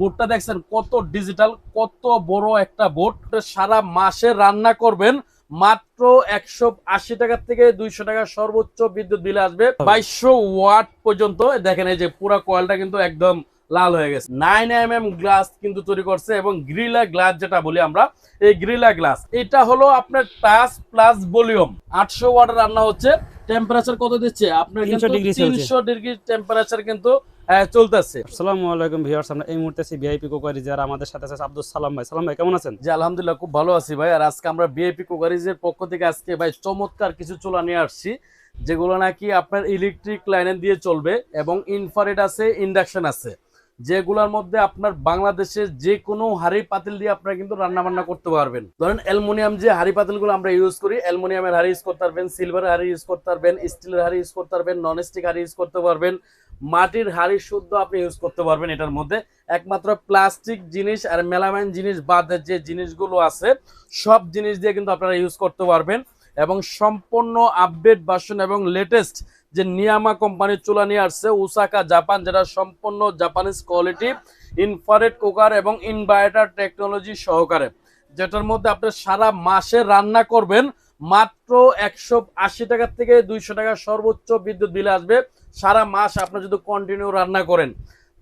বোর্ডটা দেখছেন কত ডিজিটাল কত বড় একটা বোর্ড। সারা মাসে রান্না করবেন মাত্র একশো আশি টাকা থেকে দুইশো টাকা সর্বোচ্চ বিদ্যুৎ বিল আসবে। বাইশশো ওয়াট পর্যন্ত দেখেন এই যে পুরো কয়েলটা কিন্তু একদম লাল হয়ে গেছে। নাইন এম এম গ্লাস কিন্তু তৈরি করছে এবং গ্রিলা গ্লাস যেটা বলি আমরা এই গ্রিলা গ্লাস এটা হলো আপনার টাচ প্লাস ভলিউম। আটশো ওয়াট রান্না হচ্ছে টেম্পারেচার কত দিচ্ছে? আপনার 300 তিনশো ডিগ্রি টেম্পারেচার কিন্তু চলতেছে। আসসালামু আলাইকুম ভিউয়ার্স, আমরা এই মুহূর্তে আছি ভিআইপি কোকারি যারা আমাদের সাথে আছে আব্দুল সালাম ভাই। সালাম ভাই, কেমন আছেন? জি, আলহামদুলিল্লাহ, খুব ভালো আছি ভাই। আর আজকে আমরা ভিআইপি কোকারিজের পক্ষ থেকে আজকে ভাই চমৎকার কিছু চুলা নিয়ে আসছি, যেগুলো নাকি আপনার ইলেকট্রিক লাইনে দিয়ে চলবে এবং ইনফারেট আছে ইন্ডাকশন আছে। যেগুলোর মধ্যে আপনার বাংলাদেশের যে কোনো হাড়ি পাতিল দিয়ে আপনারা কিন্তু রান্না বান্না করতে পারবেন। ধরেন অ্যালুমিনিয়াম যে হাড়ি পাতিলগুলো আমরা ইউজ করি, অ্যালুমিনিয়ামের হাড়ি ইউজ করতে পারবেন সিলভার হাড়ি ইউজ করতে পারবেন স্টিলের হাড়ি ইউজ করতে পারবেন নন স্টিক হাড়ি ইউজ করতে পারবেন, মাটির হাড়ি শুদ্ধ আপনি ইউজ করতে পারবেন এটার মধ্যে। একমাত্র প্লাস্টিক জিনিস আর মেলামাইন জিনিস বাদ যে জিনিসগুলো আছে, সব জিনিস দিয়ে কিন্তু আপনারা ইউজ করতে পারবেন। এবং সম্পূর্ণ আপডেট ভার্সন এবং লেটেস্ট যে নিয়ামা কোম্পানির চুলা নিয়ে আসছে উসাকা জাপান যেটা সম্পূর্ণ জাপানিজ কোয়ালিটি ইনফারেট কুকার এবং ইনভার্টার টেকনোলজি সহকারে। যেটার মধ্যে আপনি সারা মাসে রান্না করবেন, মাত্র একশো আশি টাকার থেকে দুইশো টাকা সর্বোচ্চ বিদ্যুৎ বিল আসবে। সারা মাস আপনি যদি কন্টিনিউ রান্না করেন।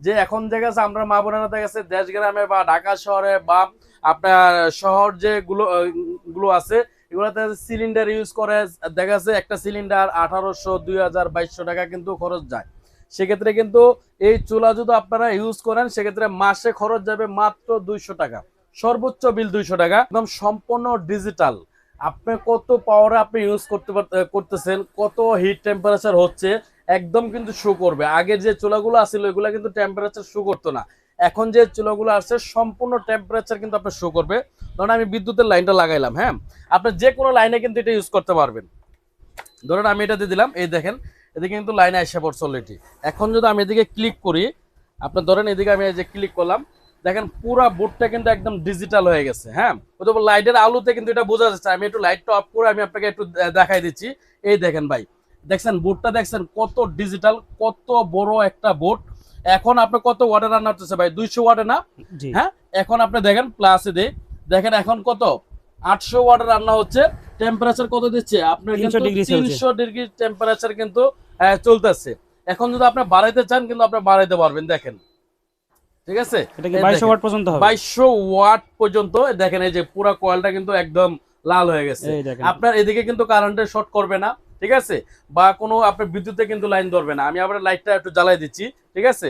যে এখন দেখা যাচ্ছে আমরা মা বোনেরা দেখা যাচ্ছে দেশ গ্রামে বা ঢাকা শহরে বা আপনার শহর যেগুলো গুলো আছে এগুলোতে সিলিন্ডার ইউজ করে দেখা যাচ্ছে একটা সিলিন্ডার আঠারোশো, দুই টাকা কিন্তু খরচ যায়। সেক্ষেত্রে কিন্তু এই চুলা যদি আপনারা ইউজ করেন, সেক্ষেত্রে মাসে খরচ যাবে মাত্র দুইশো টাকা। সর্বোচ্চ বিল দুইশো টাকা। একদম সম্পূর্ণ ডিজিটাল আপনি কত পাওয়ারে আপনি ইউজ করতে করতেছেন, কত হিট টেম্পারেচার হচ্ছে, একদম কিন্তু শো করবে। আগের যে চুলাগুলো আছিল, ওইগুলো কিন্তু টেম্পারেচার শো করতো না। এখন যে চুলাগুলো আসছে, সম্পূর্ণ টেম্পারেচার কিন্তু আপনার শো করবে। ধরুন আমি বিদ্যুতের লাইনটা লাগাইলাম হ্যাঁ? আপনি যে কোনো লাইনে কিন্তু এটা ইউজ করতে পারবেন। ধরেন আমি এটা দিয়ে দিলাম, এই দেখেন, এদিকে কিন্তু লাইনে আসে পড়ছে অলরেডি এখন যদি আমি এদিকে ক্লিক করি আপনার ধরেন এদিকে আমি এই যে ক্লিক করলাম, দেখেন পুরো বোর্ডটা কিন্তু একদম ডিজিটাল হয়ে গেছে হ্যাঁ? অথবা লাইটের আলোতে কিন্তু এটা বোঝা যাচ্ছে। আমি একটু লাইটটা অফ করে আমি আপনাকে একটু দেখাই দিচ্ছি। এই দেখেন ভাই, দেখছেন বোর্ডটা দেখছেন কত ডিজিটাল কত বড় একটা বোর্ড এখন আপনি কত ওয়াটে রান্না হচ্ছে ভাই? দুইশো ওয়াটে না? হ্যাঁ? এখন আপনি দেখেন প্লাসে দে দেখেন এখন কত? আটশো ওয়াটের রান্না হচ্ছে টেম্পারেচার কত দিচ্ছে? আপনার 300 তিনশো ডিগ্রি টেম্পারেচার কিন্তু চলতেছে। এখন যদি আপনি বাড়াইতে চান কিন্তু আপনি বাড়াইতে পারবেন দেখেন। ঠিক আছে? এটা কি 2200 ওয়াট পর্যন্ত হবে? বাইশশো ওয়াট পর্যন্ত দেখেন এই যে পুরো কয়েলটা কিন্তু একদম লাল হয়ে গেছে। আপনার এদিকে কিন্তু কারেন্টের শর্ট করবে না। ঠিক আছে? বা কোনো আপনার বিদ্যুতে কিন্তু লাইন ধরবে না। আমি আবার লাইটটা একটু জ্বালাই দিচ্ছি, ঠিক আছে?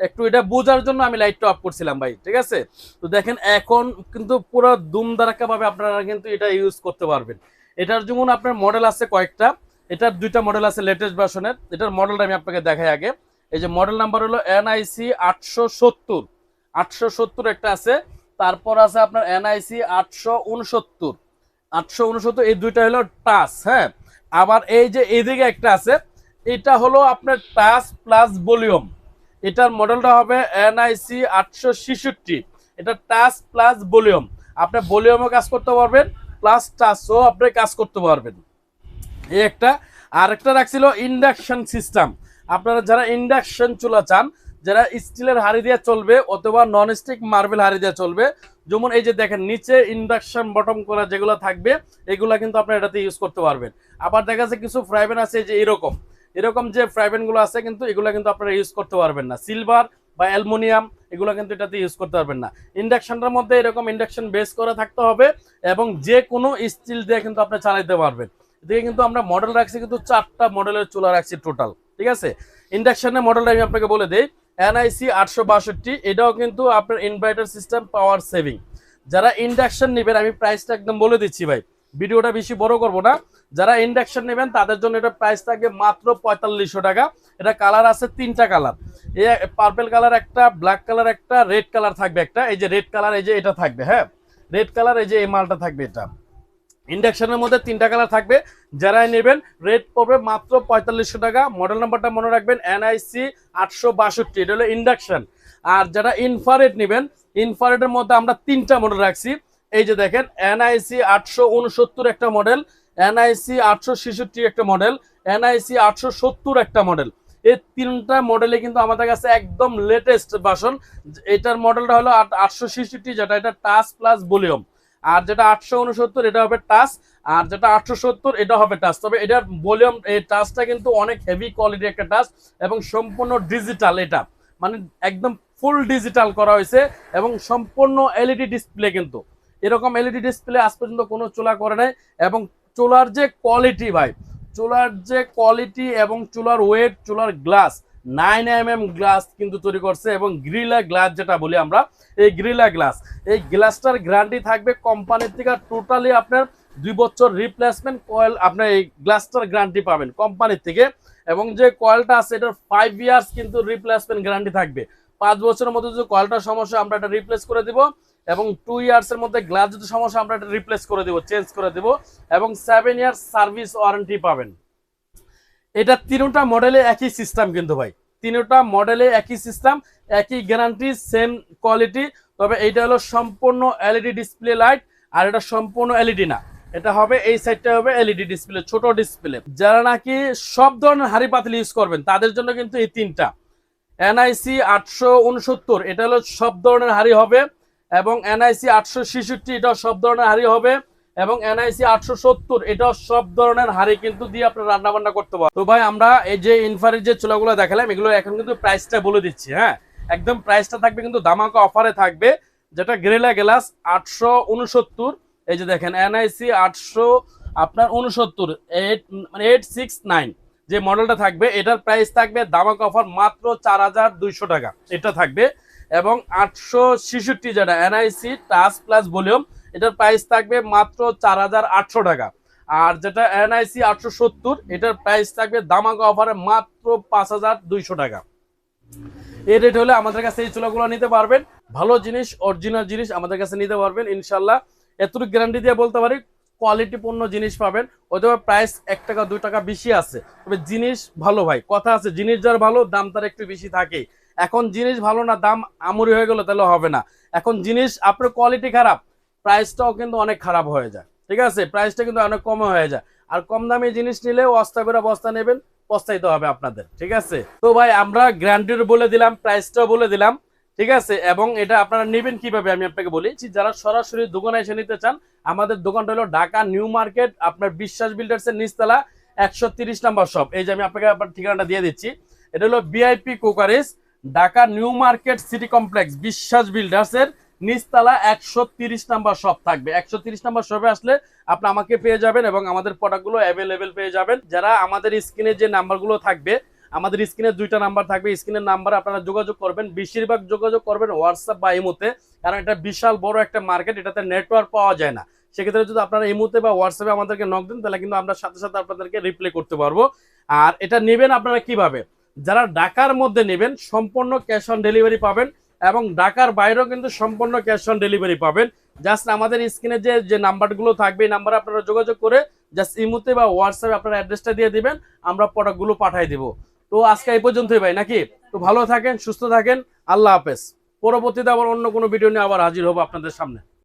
একটু এটা বোঝার জন্য আমি লাইটটা অফ করছিলাম ভাই, ঠিক আছে? তো দেখেন এখন কিন্তু পুরো দুমদারাক্কা ভাবে আপনারা কিন্তু এটা ইউজ করতে পারবেন। এটার যেমন আপনার মডেল আছে কয়েকটা, এটার দুইটা মডেল আছে লেটেস্ট ভার্সনের এটার মডেলটা আমি আপনাকে দেখাই আগে। এই যে মডেল নাম্বার হলো এনআইসি আটশো সত্তর। আটশো সত্তর একটা আছে, তারপর আছে আপনার এনআইসি আটশো উনসত্তর। আটশো উনসত্তর, এই দুইটা হলো টাস হ্যাঁ? আবার এই যে এদিকে একটা আছে, এটা হলো আপনার টাচ প্লাস ভলিউম। এটার মডেলটা হবে এনআইসি আটশো ছেষট্টি। এটা টাচ প্লাস ভলিউম। আপনি ভলিউমও কাজ করতে পারবেন, প্লাস টাচও আপনি কাজ করতে পারবেন। এই একটা। আর একটা রাখছিল ইন্ডাকশন সিস্টেম। আপনারা যারা ইন্ডাকশন চুলা চান যারা স্টিলের হাড়ি দিয়ে চলবে অথবা নন স্টিক মার্বেল হাড়ি দিয়ে চলবে, যেমন এই যে দেখেন, নিচে ইন্ডাকশন বটম করা যেগুলো থাকবে, এগুলা কিন্তু আপনারা এটাতে ইউজ করতে পারবেন। আবার দেখা যাচ্ছে কিছু ফ্রাইবেন আছে যে এরকম। এরকম যে ফ্রাইবেনগুলো আছে কিন্তু এগুলো কিন্তু আপনারা ইউজ করতে পারবেন না। সিলভার বা অ্যালুমিনিয়াম এগুলো কিন্তু এটাতে ইউজ করতে পারবেন না। ইন্ডাকশনটার মধ্যে এরকম ইন্ডাকশন বেস করা থাকতে হবে এবং যে কোনো স্টিল দিয়ে কিন্তু আপনি চালাইতে পারবেন। এদিকে কিন্তু আমরা মডেল রাখছি কিন্তু চারটা মডেলের চুলা রাখছি টোটাল ঠিক আছে? ইন্ডাকশনের মডেলটা আমি আপনাকে বলে দিই। এনআইসি আটশো বাষট্টি, এটাও কিন্তু আপনার ইনভার্টার সিস্টেম পাওয়ার সেভিং যারা ইন্ডাকশন নেবেন, আমি প্রাইসটা একদম বলে দিচ্ছি ভাই। ভিডিওটা বেশি বড় করব না। যারা ইন্ডাকশন নেবেন, তাদের জন্য এটা প্রাইস থাকবে মাত্র পঁয়তাল্লিশশো টাকা। এটা কালার আছে তিনটা কালার এ পার্পেল কালার একটা ব্ল্যাক কালার একটা রেড কালার থাকবে একটা। এই যে রেড কালার এই যে এটা থাকবে হ্যাঁ? রেড কালার এই যে এই মালটা থাকবে এটা। ইন্ডাকশনের মধ্যে তিনটা কালার থাকবে। যারাই নেবেন রেট পড়বে মাত্র পঁয়তাল্লিশশো টাকা। মডেল নাম্বারটা মনে রাখবেন এনআইসি আটশো বাষট্টি, এটা হলো ইন্ডাকশন আর যারা ইনফারেট নেবেন ইনফারেটের মধ্যে আমরা তিনটা মডেল রাখছি। এই যে দেখেন এনআইসি আটশো উনসত্তর একটা মডেল এনআইসি আটশো ছেষট্টি একটা মডেল এনআইসি আটশো সত্তর একটা মডেল এই তিনটা মডেলে কিন্তু আমাদের কাছে একদম লেটেস্ট বাসন এটার মডেলটা হলো আটশো ছিষট্টি, যেটা এটা টাচ প্লাস ভলিউম আর যেটা আটশো উনসত্তর, এটা হবে টাচ। আর যেটা আটশো সত্তর, এটা হবে টাচ। তবে এটার ভলিউম, এই টাচটা কিন্তু অনেক হেভি কোয়ালিটির একটা টাচ এবং সম্পূর্ণ ডিজিটাল এটা। মানে একদম ফুল ডিজিটাল করা হয়েছে এবং সম্পূর্ণ এলইডি ডিসপ্লে কিন্তু। এরকম এলইডি ডিসপ্লে আজ পর্যন্ত কোনো চোলা করে নাই এবং চোলার যে কোয়ালিটি ভাই, চোলার যে কোয়ালিটি এবং চুলার ওয়েট চুলার glass nine M M glass কিন্তু তৈরি করছে এবং গ্রিলা গ্লাস যেটা বলি আমরা, এই গ্রিলা গ্লাস। এই গ্লাসটার গ্যারান্টি থাকবে কোম্পানির থেকে টোটালি আপনার দুই বছর রিপ্লেসমেন্ট কয়েল আপনার এই গ্লাসটার গ্যারান্টি পাবেন কোম্পানির থেকে। এবং যে কয়েলটা আছে, এটার ফাইভ ইয়ার্স কিন্তু রিপ্লেসমেন্ট গ্যারান্টি থাকবে। পাঁচ বছরের মধ্যে যদি কয়েলটার সমস্যা, আমরা এটা রিপ্লেস করে দিব। এবং টু ইয়ার্সের মধ্যে গ্লাস যদি সমস্যা, আমরা এটা রিপ্লেস করে দিব চেঞ্জ করে দিব। এবং সেভেন ইয়ার্স সার্ভিস ওয়ারেন্টি পাবেন। এটা তিনটা মডেলে একই সিস্টেম কিন্তু ভাই। তিনটা মডেলে একই সিস্টেম একই গ্যারান্টি সেম কোয়ালিটি তবে এইটা হলো সম্পূর্ণ এলইডি ডিসপ্লে লাইট আর এটা সম্পূর্ণ এলইডি না। এটা হবে এই সাইডটা হবে এলইডি ডিসপ্লে ছোট ডিসপ্লে যারা নাকি সব ধরনের হাড়ি পাতিল ইউজ করবেন, তাদের জন্য কিন্তু এই তিনটা। এনআইসি আটশো উনসত্তর, এটা হলো সব ধরনের হাড়ি হবে, এবং এনআইসি আটশো ছেষট্টি, এটাও সব ধরনের হাড়ি হবে। এবং এনআইসি আটশো সত্তর, এটাও সব ধরনের হাড়ি কিন্তু দিয়ে আপনার রান্না বান্না করতে পারবেন। তো ভাই, আমরা এই যে ইনফারের যে চুলাগুলো দেখালাম, এগুলো এখন কিন্তু প্রাইসটা বলে দিচ্ছি হ্যাঁ? একদম প্রাইসটা থাকবে কিন্তু দামাকা অফারে থাকবে, যেটা গ্রেলা গ্লাস আটশো উনসত্তর, এই যে দেখেন এনআইসি আটশো, আপনার উনসত্তর এইট মানে এইট সিক্স নাইন যে মডেলটা থাকবে, এটার প্রাইস থাকবে দামাক অফার মাত্র চার হাজার দুইশো টাকা, এটা থাকবে। এবং আটশো ছেষট্টি যেটা এনআইসি টাচ প্লাস ভলিউম এটার প্রাইস থাকবে মাত্র চার হাজার আটশো টাকা। আর যেটা এনআইসি আটশো সত্তর, এটার প্রাইস থাকবে দামাকা অফারে মাত্র পাঁচ হাজার দুইশো টাকা। এই রেট হলে আমাদের কাছে এই চুলাগুলো নিতে পারবেন। ভালো জিনিস অরিজিনাল জিনিস আমাদের কাছে নিতে পারবেন, ইনশাল্লাহ। এতটুকু গ্যারান্টি দিয়ে বলতে পারি কোয়ালিটিপূর্ণ জিনিস পাবেন হয়তো প্রাইস এক টাকা, দুই টাকা বেশি আছে। তবে জিনিস ভালো ভাই, কথা আছে, জিনিস যার ভালো, দাম তার একটু বেশি থাকে। এখন জিনিস ভালো না, দাম আমরি হয়ে গেল তাহলে হবে না। এখন জিনিস আপনার কোয়ালিটি খারাপ প্রাইসটাও কিন্তু অনেক খারাপ হয়ে যায়। ঠিক আছে? প্রাইসটা কিন্তু অনেক কম হয়ে যায়। আর কম দামি জিনিস নিলেও অস্তা করে বস্তা নেবেন পস্তাইতে হবে আপনাদের। ঠিক আছে? তো ভাই, আমরা গ্যারান্টির বলে দিলাম প্রাইসটাও বলে দিলাম। ঠিক আছে? এবং এটা আপনারা নেবেন কীভাবে আমি আপনাকে বলি? যারা সরাসরি দোকানে এসে নিতে চান, আমাদের দোকানটা হলো ঢাকা নিউ মার্কেট, আপনার বিশ্বাস বিল্ডার্স এর নিচতলা, একশো তিরিশ নাম্বার শপ এই যে আমি আপনাকে আপনার ঠিকানাটা দিয়ে দিচ্ছি। এটা হলো VIP কোকারিস Dhaka new market city complex, Biswas builders এর নিচতলা একশো তিরিশ নাম্বার শপ থাকবে। একশো তিরিশ নাম্বার শপে আসলে আপনি আমাকে পেয়ে যাবেন এবং আমাদের প্রোডাক্টগুলো অ্যাভেলেবেল পেয়ে যাবেন। যারা আমাদের স্ক্রিনে যে নাম্বারগুলো থাকবে, আমাদের স্ক্রিনে দুইটা নাম্বার থাকবে। স্ক্রিনের নাম্বার আপনারা যোগাযোগ করবেন। বেশিরভাগ যোগাযোগ করবেন হোয়াটসঅ্যাপ বা ইমোতে কারণ এটা বিশাল বড় একটা মার্কেট এটাতে নেটওয়ার্ক পাওয়া যায় না। সেক্ষেত্রে যদি আপনারা ইমোতে বা হোয়াটসঅ্যাপে আমাদেরকে নক দেন, তাহলে কিন্তু আমরা সাথে সাথে আপনাদেরকে রিপ্লে করতে পারব। আর এটা নেবেন আপনারা কীভাবে? যারা ঢাকার মধ্যে নেবেন, সম্পূর্ণ ক্যাশ অন ডেলিভারি পাবেন। এবং ঢাকার বাইরেও কিন্তু সম্পূর্ণ ক্যাশ অন ডেলিভারি পাবেন। জাস্ট আমাদের স্ক্রিনে যে যে নাম্বারগুলো থাকবে, এই নাম্বারে আপনারা যোগাযোগ করে জাস্ট ইমোতে বা হোয়াটসঅ্যাপে আপনারা অ্যাড্রেসটা দিয়ে দিবেন, আমরা প্রোডাক্টগুলো পাঠিয়ে দিব। তো আজকে এই পর্যন্তই ভাই, নাকি? তো ভালো থাকেন, সুস্থ থাকেন, আল্লাহ হাফেজ। পরবর্তীতে আবার অন্য কোনো ভিডিও নিয়ে আবার হাজির হব আপনাদের সামনে।